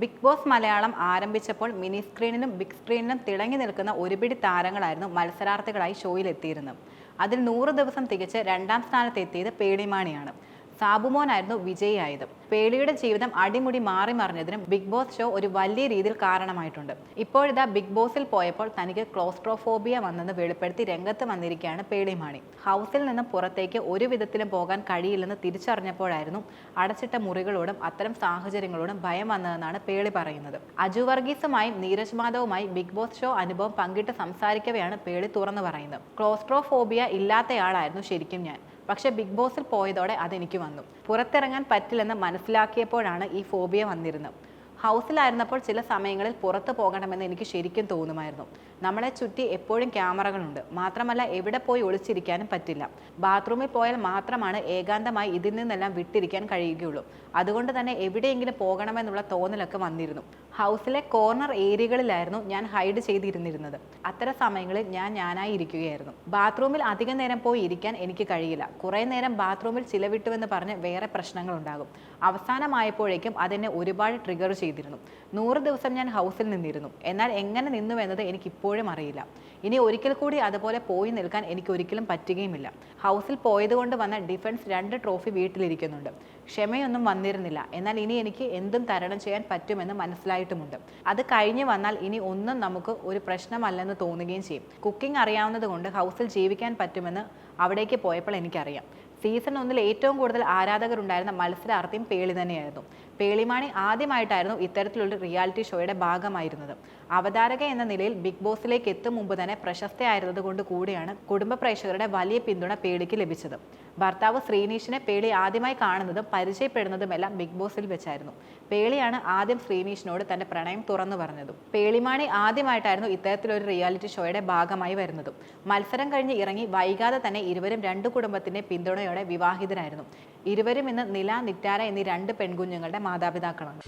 Big boss Malayalam ആരംഭിച്ചപ്പോൾ mini സ്ക്രീനിനും big സ്ക്രീനിലും തിളങ്ങി നിൽക്കുന്ന ഒരുപിടി താരങ്ങളായിരുന്നു മത്സരാർത്ഥികളായി ഷോയിൽ എത്തിയിരുന്നത് അതിൽ നൂറ് ദിവസം തികച്ച് രണ്ടാം സ്ഥാനത്തെത്തിയത് പേളിമാണിയാണ് സാബുമോനായിരുന്നു വിജയിയായത്. പേളിയുടെ ജീവിതം അടിമുടി മാറി മറിഞ്ഞതിനും ബിഗ് ബോസ് ഷോ ഒരു വലിയ രീതിയിൽ കാരണമായിട്ടുണ്ട്. ഇപ്പോഴിതാ ബിഗ് ബോസിൽ പോയപ്പോൾ തനിക്ക് ക്ലോസ്ട്രോഫോബിയ വന്നെന്ന് വെളിപ്പെടുത്തി രംഗത്ത് വന്നിരിക്കുകയാണ് പേളിമാണി ഹൗസിൽ നിന്ന് പുറത്തേക്ക് ഒരു വിധത്തിലും പോകാൻ കഴിയില്ലെന്ന് തിരിച്ചറിഞ്ഞപ്പോഴായിരുന്നു അടച്ചിട്ട മുറികളോടും അത്തരം സാഹചര്യങ്ങളോടും ഭയം വന്നതെന്നാണ് പേളി പറയുന്നത്. അജു വർഗീസുമായും നീരജ് മാധവുമായി ബിഗ് ബോസ് ഷോ അനുഭവം പങ്കിട്ട് സംസാരിക്കവെയാണ് പേളി തുറന്നു പറയുന്നത്. ക്ലോസ്ട്രോഫോബിയ ഇല്ലാത്തയാളായിരുന്നു ശരിക്കും ഞാൻ. പക്ഷേ ബിഗ് ബോസിൽ പോയതോടെ അതെനിക്ക് വന്നു. പുറത്തിറങ്ങാൻ പറ്റില്ലെന്ന് മനസ്സിലാക്കിയപ്പോഴാണ് ഈ ഫോബിയ വന്നിരുന്നത്. ഹൗസിലായിരുന്നപ്പോൾ ചില സമയങ്ങളിൽ പുറത്ത് പോകണമെന്ന് എനിക്ക് ശരിക്കും തോന്നുമായിരുന്നു. നമ്മളെ ചുറ്റി എപ്പോഴും ക്യാമറകളുണ്ട്. മാത്രമല്ല എവിടെ പോയി ഒളിച്ചിരിക്കാനും പറ്റില്ല. ബാത്റൂമിൽ പോയാൽ മാത്രമാണ് ഏകാന്തമായി ഇതിൽ നിന്നെല്ലാം വിട്ടിരിക്കാൻ കഴിയുകയുള്ളൂ. അതുകൊണ്ട് തന്നെ എവിടെയെങ്കിലും പോകണമെന്നുള്ള തോന്നലൊക്കെ വന്നിരുന്നു. ഹൗസിലെ കോർണർ ഏരിയകളിലായിരുന്നു ഞാൻ ഹൈഡ് ചെയ്തിരുന്നിരുന്നത്. അത്തരം സമയങ്ങളിൽ ഞാൻ ഞാനായി ഇരിക്കുകയായിരുന്നു. ബാത്റൂമിൽ അധികം നേരം പോയി ഇരിക്കാൻ എനിക്ക് കഴിയില്ല. കുറേ നേരം ബാത്റൂമിൽ ചിലവിട്ടുവെന്ന് പറഞ്ഞ് വേറെ പ്രശ്നങ്ങളുണ്ടാകും. അവസാനമായപ്പോഴേക്കും അതെന്നെ ഒരുപാട് ട്രിഗർ ചെയ്തിരുന്നു. നൂറ് ദിവസം ഞാൻ ഹൗസിൽ നിന്നിരുന്നു. എന്നാൽ എങ്ങനെ നിന്നു എന്നത് എനിക്ക് ഇപ്പോഴും അറിയില്ല. ഇനി ഒരിക്കൽ കൂടി അതുപോലെ പോയി നിൽക്കാൻ എനിക്ക് ഒരിക്കലും പറ്റുകയുമില്ല. ഹൗസിൽ പോയതുകൊണ്ട് വന്ന ഡിഫൻസ് രണ്ട് ട്രോഫി വീട്ടിലിരിക്കുന്നുണ്ട്. ക്ഷമയൊന്നും വന്നിരുന്നില്ല. എന്നാൽ ഇനി എനിക്ക് എന്തും തരണം ചെയ്യാൻ പറ്റുമെന്ന് മനസ്സിലായിട്ടുമുണ്ട്. അത് കഴിഞ്ഞ് വന്നാൽ ഇനി ഒന്നും നമുക്ക് ഒരു പ്രശ്നമല്ലെന്ന് തോന്നുകയും ചെയ്യും. കുക്കിംഗ് അറിയാവുന്നത് കൊണ്ട് ഹൗസിൽ ജീവിക്കാൻ പറ്റുമെന്ന് അവിടേക്ക് പോയപ്പോൾ എനിക്കറിയാം. സീസൺ ഒന്നിൽ ഏറ്റവും കൂടുതൽ ആരാധകരുണ്ടായിരുന്ന മത്സരാർത്ഥിയും പേളി തന്നെയായിരുന്നു. പേളിമാണി ആദ്യമായിട്ടായിരുന്നു ഇത്തരത്തിലുള്ള റിയാലിറ്റി ഷോയുടെ ഭാഗമായിരുന്നത്. അവതാരക എന്ന നിലയിൽ ബിഗ് ബോസിലേക്ക് എത്തും മുമ്പ് തന്നെ പ്രശസ്തയായിരുന്നത് കൊണ്ട് കൂടിയാണ് കുടുംബ പ്രേക്ഷകരുടെ വലിയ പിന്തുണ പേളിക്ക് ലഭിച്ചത്. ഭർത്താവ് ശ്രീനീഷിനെ പേളി ആദ്യമായി കാണുന്നതും പരിചയപ്പെടുന്നതുമെല്ലാം ബിഗ് ബോസിൽ വെച്ചായിരുന്നു. പേളിയാണ് ആദ്യം ശ്രീനീഷിനോട് തന്റെ പ്രണയം തുറന്നു പറഞ്ഞതും. പേളിമാണി ആദ്യമായിട്ടായിരുന്നു ഇത്തരത്തിലൊരു റിയാലിറ്റി ഷോയുടെ ഭാഗമായി വരുന്നതും. മത്സരം കഴിഞ്ഞ് ഇറങ്ങി വൈകാതെ തന്നെ ഇരുവരും രണ്ടു കുടുംബത്തിന്റെ പിന്തുണയോടെ വിവാഹിതരായിരുന്നു. ഇരുവരും ഇന്ന് നില നിറ്റാര എന്നീ രണ്ട് പെൺകുഞ്ഞുങ്ങളുടെ മാതാപിതാക്കളാണ്.